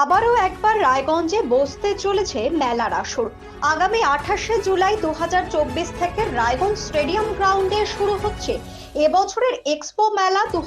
আবারও একবার রায়গঞ্জে বসতে চলেছে মেলার আসর। আগামী আঠাশে জুলাই দু থেকে রায়গঞ্জ স্টেডিয়াম গ্রাউন্ডে শুরু হচ্ছে এবছরের এক্সপো মেলা দু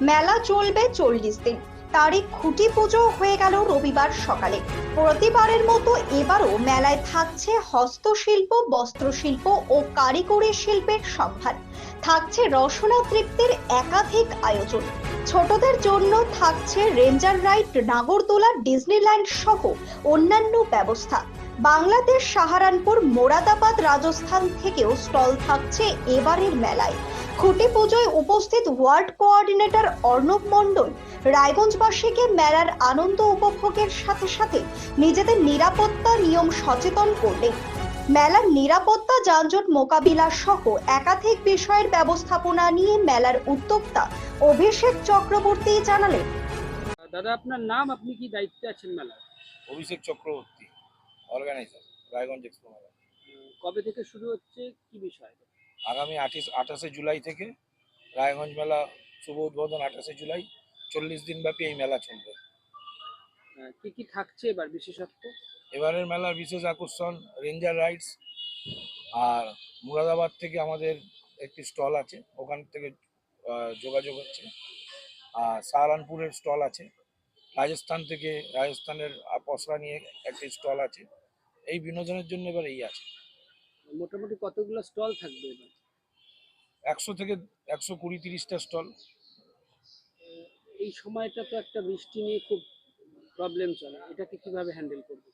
মেলা চলবে চল্লিশ দিন। তারিখ খুঁটি পুজো হয়ে গেল রবিবার সকালে। প্রতিবারের মতো এবারও মেলায় থাকছে হস্তশিল্প, বস্ত্রশিল্প ও কারিগরি শিল্পের সম্ভার। থাকছে রসনা তৃপ্তির একাধিক আয়োজন। ছোটদের জন্য থাকছে রেঞ্জার রাইড নাগরদোলা ডিজনিল্যান্ড সহ অন্যান্য ব্যবস্থা। বাংলাদেশ, সাহারানপুর, মোরাদাবাদ রাজস্থান থেকেও স্টল থাকছে এবারের মেলায়। খুঁটি পুজোয় উপস্থিত ওয়ার্ড কোঅর্ডিনেটর অর্ণব মণ্ডল, রায়গঞ্জবাসীকে মেলার আনন্দ উপভোগের সাথে সাথে নিজেদের নিরাপত্তা নিয়ম সচেতন করলেন। মেলার নিরাপত্তা যানজট মোকাবিলা সহ একাধিক বিষয়ের ব্যবস্থাপনা নিয়ে মেলার উদ্যোক্তা অভিষেক চক্রবর্তী জানালেন। দাদা আপনার নাম? আপনি কি দায়িত্বে আছেন মেলার অভিষেক চক্রবর্তী অর্গানাইজার রায়গঞ্জ এক্সপো মেলা কবে থেকে শুরু হচ্ছে? কি বিষয়? আগামী আঠাশ আঠাশে জুলাই থেকে রায়গঞ্জ মেলা শুভ উদ্বোধন আঠাশে জুলাই চল্লিশ দিন ব্যাপী এই মেলা চলবে। আহ, কি কি থাকছে এবার বিশেষত্ব? এবারের মেলার বিশেষ আকর্ষণ রেঞ্জার রাইডস আর মুরাদাবাদ থেকে আমাদের একটি স্টল আছে ওখান থেকে যোগাযোগ হচ্ছে। আর সাহারানপুরের স্টল আছে রাজস্থান থেকে রাজস্থানের পসরা নিয়ে একটি স্টল আছে। এই বিনোদনের জন্য এবার এই আছে। মোটামুটি কতগুলো স্টল থাকবে এবার? একশো থেকে একশো কুড়ি তিরিশটা স্টল। এই সময়টা তো একটা বৃষ্টি নিয়ে খুব প্রবলেম চলে। এটাকে কীভাবে হ্যান্ডেল করবে?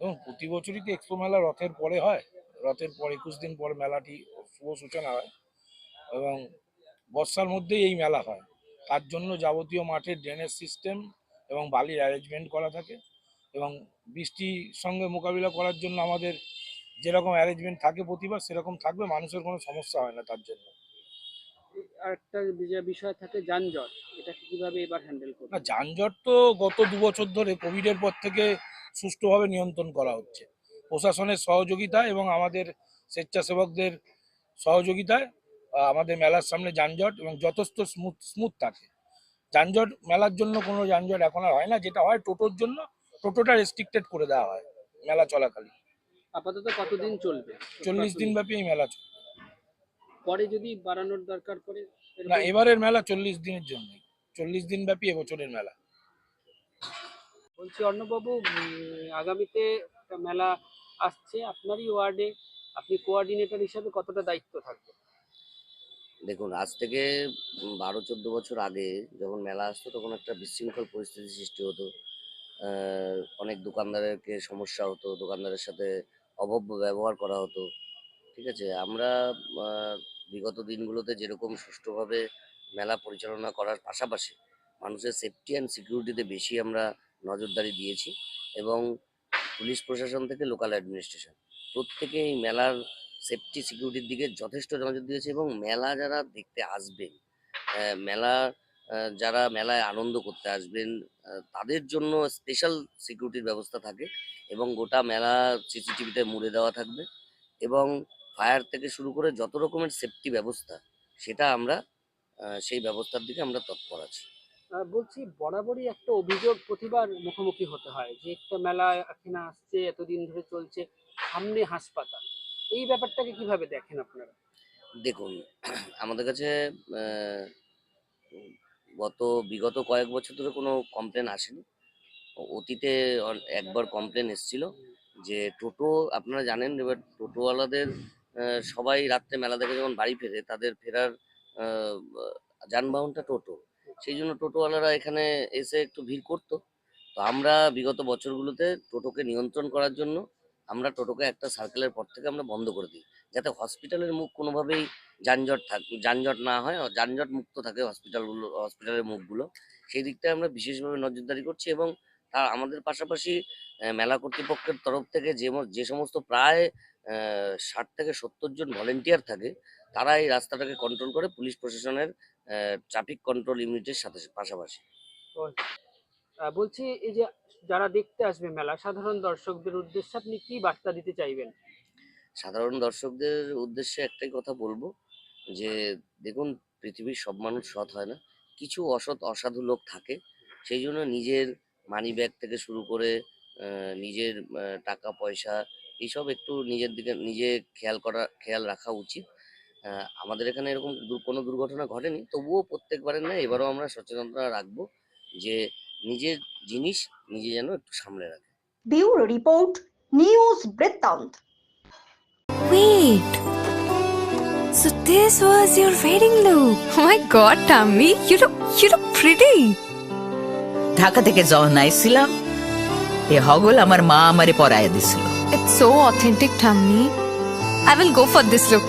দেখুন প্রতি বছরই তো এক্সপো মেলা রথের পরে হয়। রথের পর একুশ দিন পর মেলাটি শুভ সূচনা হয় এবং বর্ষার মধ্যেই এই মেলা হয়। তার জন্য যাবতীয় মাঠের ড্রেনেজ সিস্টেম এবং বালির অ্যারেঞ্জমেন্ট করা থাকে এবং বৃষ্টির সঙ্গে মোকাবিলা করার জন্য আমাদের যেরকম অ্যারেঞ্জমেন্ট থাকে প্রতিবার সেরকম থাকবে মানুষের কোনো সমস্যা হয় না তার জন্য। যে বিষয় থাকে যানজট কীভাবে এবার হ্যান্ডেল করবে না যানজট তো গত দু বছর ধরে কোভিডের পর থেকে সুষ্ঠুভাবে নিয়ন্ত্রণ করা হচ্ছে। প্রশাসনের সহযোগিতা এবং আমাদের স্বেচ্ছাসেবকদের সহযোগিতায় আমাদের মেলার সামনে যানজট এবং যথেষ্ট স্মুথ স্মুথ থাকে। যানজট মেলার জন্য কোনো যানজট এখন আর হয় না। যেটা হয় টোটোর জন্য টোটোটা রেস্ট্রিক্টেড করে দেওয়া হয় মেলা চলাকালীন। আপাতত কতদিন চলবে? চল্লিশ দিন ব্যাপী এই মেলা চলে। পরে যদি বাড়ানোর দরকার পড়ে না এবারের মেলা চল্লিশ দিনের জন্যই। চল্লিশ দিন ব্যাপী এবছরের মেলা। বলছি অর্ণবাবু আগামীতে একটা মেলা আসছে আপনারই ওয়ার্ডে। আপনি কোঅর্ডিনেটর হিসাবে কতটা দায়িত্ব থাকবে দেখুন, আজ থেকে বারো, চোদ্দ বছর আগে যখন মেলা আসতো, তখন একটা বিশৃঙ্খল পরিস্থিতি সৃষ্টি হতো। অনেক দোকানদারকে সমস্যা হতো, দোকানদারের সাথে অভব্য ব্যবহার করা হতো। ঠিক আছে? আমরা বিগত দিনগুলোতে যেরকম সুষ্ঠুভাবে মেলা পরিচালনা করার পাশাপাশি মানুষের সেফটি অ্যান্ড সিকিউরিটিতে বেশি আমরা নজরদারি দিয়েছি এবং পুলিশ প্রশাসন থেকে লোকাল অ্যাডমিনিস্ট্রেশন প্রত্যেকে এই মেলার সেফটি সিকিউরিটির দিকে যথেষ্ট নজর দিয়েছে এবং মেলা যারা দেখতে আসবেন মেলা যারা মেলায় আনন্দ করতে আসবেন তাদের জন্য স্পেশাল সিকিউরিটির ব্যবস্থা থাকে এবং গোটা মেলা সিসিটিভিতে মুড়ে দেওয়া থাকবে এবং ফায়ার থেকে শুরু করে যত রকমের সেফটি ব্যবস্থা, সেটা আমরা সেই ব্যবস্থার দিকে আমরা তৎপর আছি। বলছি, বরাবরই একটা অভিযোগ প্রতিবার মুখোমুখি হতে হয় যে একটা মেলা এখানে আসছে, এতদিন ধরে চলছে, সামনে হাসপাতাল। এই ব্যাপারটাকে কীভাবে দেখেন আপনারা? দেখুন, আমাদের কাছে গত, বিগত কয়েক বছর ধরে কোনো কমপ্লেন আসেনি। অতীতে একবার কমপ্লেন এসেছিল যে টোটো, আপনারা জানেন, এবার টোটোওয়ালাদের সবাই রাত্রে মেলা দেখে যখন বাড়ি ফেরে, তাদের ফেরার যানবাহনটা টোটো। সেই জন্য টোটোওয়ালারা এখানে এসে একটু ভিড় করতো। তো আমরা বিগত বছরগুলোতে টোটোকে নিয়ন্ত্রণ করার জন্য আমরা টোটোকে একটা সার্কেলের পর থেকে আমরা বন্ধ করে দিই। যাতে হসপিটালের মুখ কোনোভাবেই যানজট থাক যানজট না হয় যানজট মুক্ত থাকে হসপিটালগুলো হসপিটালের মুখগুলো। সেই দিকটায় আমরা বিশেষভাবে নজরদারি করছি এবং তা আমাদের পাশাপাশি মেলা কর্তৃপক্ষের তরফ থেকে যে যে সমস্ত প্রায় ষাট থেকে সত্তর জন ভলেন্টিয়ার থাকে, তারা এই রাস্তাটাকে কন্ট্রোল করে পুলিশ প্রশাসনের ট্রাফিক কন্ট্রোল ইউনিটের সাথে পাশাপাশি। বলছি এই যে যারা দেখতে আসবে মেলা সাধারণ দর্শকদের উদ্দেশ্যে আপনি কি বার্তা দিতে চাইবেন? সাধারণ দর্শকদের উদ্দেশ্যে একটাই কথা বলব যে দেখুন পৃথিবীর সব মানুষ সৎ হয় না। কিছু অসৎ অসাধু লোক থাকে সেই জন্য নিজের মানি ব্যাগ থেকে শুরু করে নিজের টাকা পয়সা এইসব একটু নিজের দিকে নিজে খেয়াল করা খেয়াল রাখা উচিত। আমাদের এখানে এরকম কোনো দুর্ঘটনা ঘটেনি তবুও প্রত্যেকবারের না এবারও আমরা সচেতনতা রাখব যে নিজের জিনিস নিজে যেন একটু সামলে রাখে bureau report news Brittanto Wait. So this was your wedding look. Oh my god, Tammy, you look you look pretty. Dhaka থেকে যখন আইছিলাম এ হগল আমার মা আমারে পরায় দিছিল It's so authentic, Tammy. I will go for this look.